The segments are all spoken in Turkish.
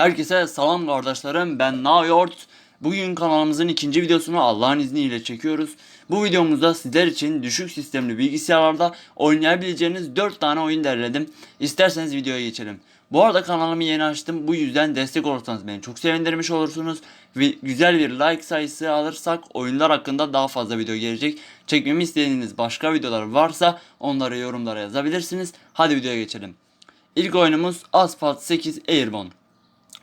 Herkese selam kardeşlerim ben Nayort. Bugün kanalımızın ikinci videosunu Allah'ın izniyle çekiyoruz. Bu videomuzda sizler için düşük sistemli bilgisayarlarda oynayabileceğiniz 4 tane oyun derledim. İsterseniz videoya geçelim. Bu arada kanalımı yeni açtım. Bu yüzden destek olursanız beni çok sevindirmiş olursunuz. Ve güzel bir like sayısı alırsak oyunlar hakkında daha fazla video gelecek. Çekmemi istediğiniz başka videolar varsa onları yorumlara yazabilirsiniz. Hadi videoya geçelim. İlk oyunumuz Asphalt 8 Airborne.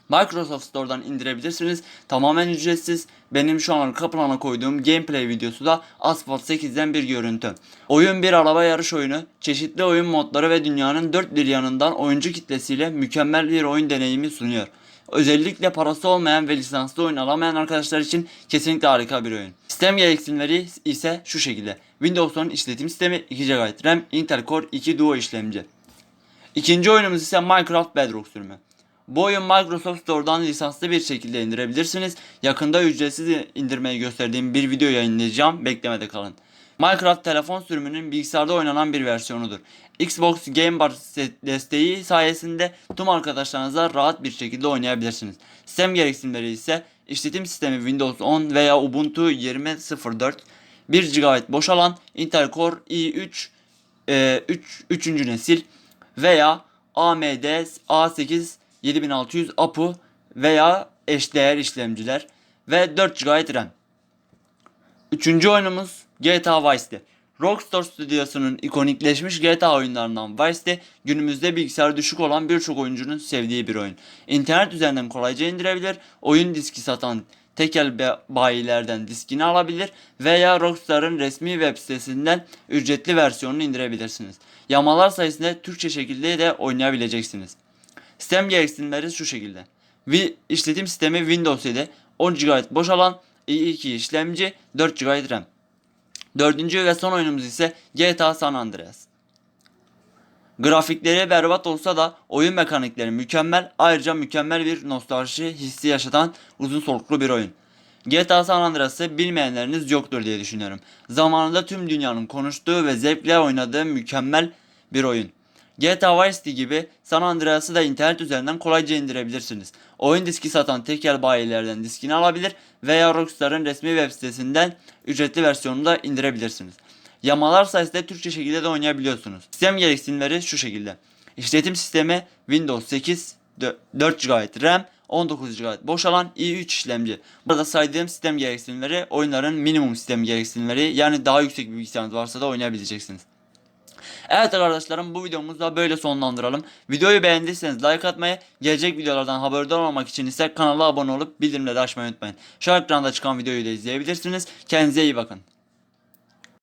Microsoft Store'dan indirebilirsiniz. Tamamen ücretsiz. Benim şu an arka plana koyduğum gameplay videosu da Asphalt 8'den bir görüntü. Oyun bir araba yarış oyunu. Çeşitli oyun modları ve dünyanın dört bir yanından oyuncu kitlesiyle mükemmel bir oyun deneyimi sunuyor. Özellikle parası olmayan ve lisanslı oyun alamayan arkadaşlar için kesinlikle harika bir oyun. Sistem gereksinimleri ise şu şekilde. Windows'un işletim sistemi 2 GB RAM, Intel Core 2 Duo işlemci. İkinci oyunumuz ise Minecraft Bedrock sürümü. Bu oyun Microsoft Store'dan lisanslı bir şekilde indirebilirsiniz. Yakında ücretsiz indirmeyi gösterdiğim bir video yayınlayacağım. Beklemede kalın. Minecraft telefon sürümünün bilgisayarda oynanan bir versiyonudur. Xbox Game Pass desteği sayesinde tüm arkadaşlarınızla rahat bir şekilde oynayabilirsiniz. Sistem gereksinimleri ise işletim sistemi Windows 10 veya Ubuntu 20.04, 1 GB boş alan, Intel Core i3 e, 3. 3. nesil veya AMD A8 7600 APU veya eşdeğer işlemciler ve 4 GB RAM. Üçüncü oyunumuz GTA Vice City. Rockstar Stüdyosu'nun ikonikleşmiş GTA oyunlarından Vice City günümüzde bilgisayarı düşük olan birçok oyuncunun sevdiği bir oyun. İnternet üzerinden kolayca indirebilir, oyun diski satan tekel bayilerden diskini alabilir veya Rockstar'ın resmi web sitesinden ücretli versiyonunu indirebilirsiniz. Yamalar sayesinde Türkçe şekilde de oynayabileceksiniz. Sistem gereksinimleri şu şekilde. Vi işletim sistemi Windows 7, 10 GB boş alan, i2 işlemci, 4 GB RAM. Dördüncü ve son oyunumuz ise GTA San Andreas. Grafikleri berbat olsa da oyun mekanikleri mükemmel. Ayrıca mükemmel bir nostalji hissi yaşatan uzun soluklu bir oyun. GTA San Andreas'ı bilmeyenleriniz yoktur diye düşünüyorum. Zamanında tüm dünyanın konuştuğu ve zevkle oynadığı mükemmel bir oyun. GTA Vice City gibi San Andreas'ı da internet üzerinden kolayca indirebilirsiniz. Oyun diski satan tekel bayilerden diskini alabilir veya Rockstar'ın resmi web sitesinden ücretli versiyonunu da indirebilirsiniz. Yamalar sayesinde Türkçe şekilde de oynayabiliyorsunuz. Sistem gereksinimleri şu şekilde. İşletim sistemi Windows 8, 4 GB RAM, 19 GB boş alan i3 işlemci. Burada saydığım sistem gereksinimleri oyunların minimum sistem gereksinimleri yani daha yüksek bir bilgisayarınız varsa da oynayabileceksiniz. Evet arkadaşlarım bu videomuzu da böyle sonlandıralım. Videoyu beğendiyseniz like atmayı, gelecek videolardan haberdar olmak için ise kanala abone olup bildirimleri açmayı unutmayın. Şu ekranda çıkan videoyu da izleyebilirsiniz. Kendinize iyi bakın.